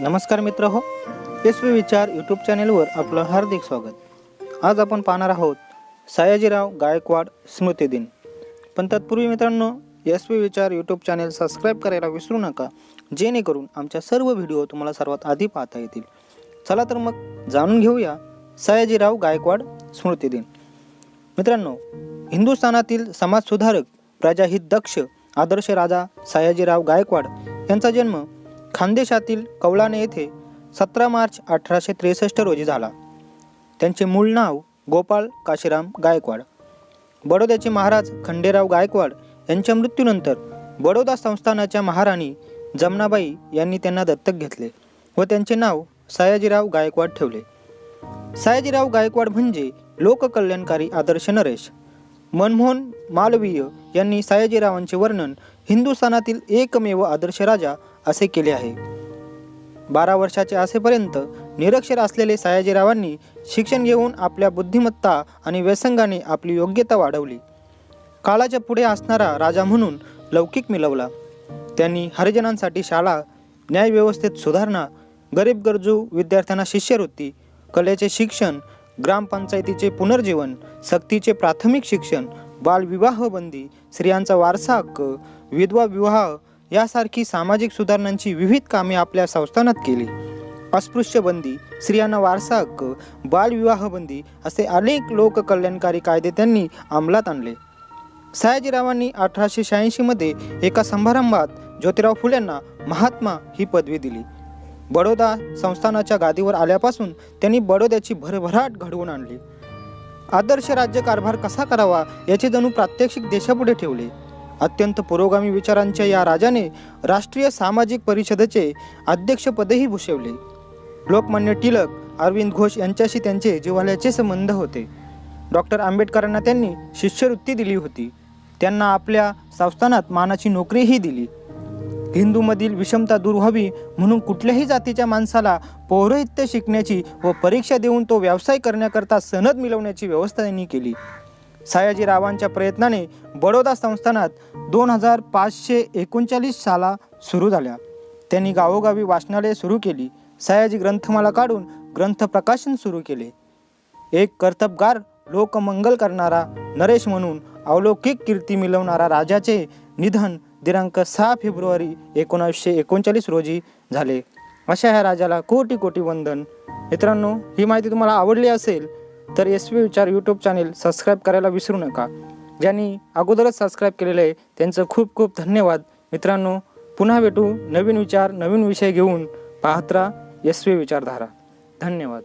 नमस्कार मित्र हो एस विचार यूट्यूब चॅनेलवर आपलं हार्दिक स्वागत. आज आपण पाहणार आहोत सयाजीराव गायकवाड स्मृती दिन. पण तत्पूर्वी मित्रांनो एस व्ही विचार यूट्यूब चॅनेल सबस्क्राईब करायला विसरू नका जेणेकरून आमच्या सर्व व्हिडिओ तुम्हाला सर्वात आधी पाहता येतील. चला तर मग जाणून घेऊया सयाजीराव गायकवाड स्मृती दिन. मित्रांनो हिंदुस्थानातील समाजसुधारक प्रजाहित दक्ष आदर्श राजा सयाजीराव गायकवाड यांचा जन्म खानदेशातील कवळाने येथे सतरा मार्च अठराशे त्रेसष्ट रोजी झाला. त्यांचे मूळ नाव गोपाळ काशीराम गायकवाड. बडोद्याचे महाराज खंडेराव गायकवाड यांच्या मृत्यूनंतर बडोदा संस्थानाच्या महाराणी जमनाबाई यांनी त्यांना दत्तक घेतले व त्यांचे नाव सयाजीराव गायकवाड ठेवले. सयाजीराव गायकवाड म्हणजे लोककल्याणकारी आदर्श नरेश. मनमोहन मालवीय यांनी सयाजीरावांचे वर्णन हिंदुस्थानातील एकमेव आदर्श राजा असे केले आहे. बारा वर्षाचे असेपर्यंत निरक्षर असलेले सयाजीरावांनी शिक्षण घेऊन आपल्या बुद्धिमत्ता आणि व्यसंगाने आपली योग्यता वाढवली. काळाच्या पुढे असणारा राजा म्हणून लौकिक मिळवला त्यांनी हरिजनांसाठी शाळा न्यायव्यवस्थेत सुधारणा गरीब गरजू विद्यार्थ्यांना शिष्यवृत्ती कलेचे शिक्षण ग्रामपंचायतीचे पुनर्जीवन सक्तीचे प्राथमिक शिक्षण बालविवाह बंदी स्त्रियांचा वारसा हक्क विधवा विवाह यासारखी सामाजिक सुधारणांची विविध कामे आपल्या संस्थानात केली. अस्पृश्य बंदी स्त्रियांना वारसा हक्क बालविवाह बंदी असे अनेक लोककल्याणकारी कायदे त्यांनी अंमलात आणले. सयाजीरावांनी अठराशे शहाऐंशीमध्ये एका समारंभात ज्योतिराव फुलेंना महात्मा ही पदवी दिली. बडोदा संस्थानाच्या गादीवर आल्यापासून त्यांनी बडोद्याची भरभराट घडवून आणली. आदर्श राज्यकारभार कसा करावा याचे जणू प्रात्यक्षिक देशापुढे ठेवले. अत्यंत पुरोगामी विचारांच्या या राजाने राष्ट्रीय सामाजिक परिषदेचे अध्यक्षपदही भूषवले. लोकमान्य टिळक अरविंद घोष यांच्याशी त्यांचे जिव्हाळ्याचे संबंध होते. डॉक्टर आंबेडकरांना त्यांनी शिष्यवृत्ती दिली होती. त्यांना आपल्या संस्थानात मानाची नोकरीही दिली. हिंदूमधील विषमता दूर व्हावी म्हणून कुठल्याही जातीच्या माणसाला पौरोहित्य शिकण्याची व परीक्षा देऊन तो व्यवसाय करण्याकरता सनद मिळवण्याची व्यवस्था त्यांनी केली. सयाजीरावांच्या प्रयत्नाने बडोदा संस्थानात दोन हजार पाचशे एकोणचाळीस शाळा सुरू झाल्या. त्यांनी गावोगावी वाचनालये सुरू केली. सयाजी ग्रंथमाला काढून ग्रंथ प्रकाशन सुरू केले. एक कर्तबगार लोकमंगल करणारा नरेश म्हणून अवलौकिक कीर्ती मिळवणारा राजाचे निधन दिनांक सहा फेब्रुवारी एकोणावीसशे एकोणचाळीस रोजी झाले. अशा ह्या राजाला कोटी कोटी वंदन. मित्रांनो ही माहिती तुम्हाला आवडली असेल तर एस पी विचार यूट्यूब चॅनेल सबस्क्राईब करायला विसरू नका. ज्यांनी अगोदरच सबस्क्राईब केलेलं आहे त्यांचं खूप खूप धन्यवाद. मित्रांनो पुन्हा भेटू नवीन विचार नवीन विषय घेऊन. पाहत राहा एस पी विचारधारा. धन्यवाद.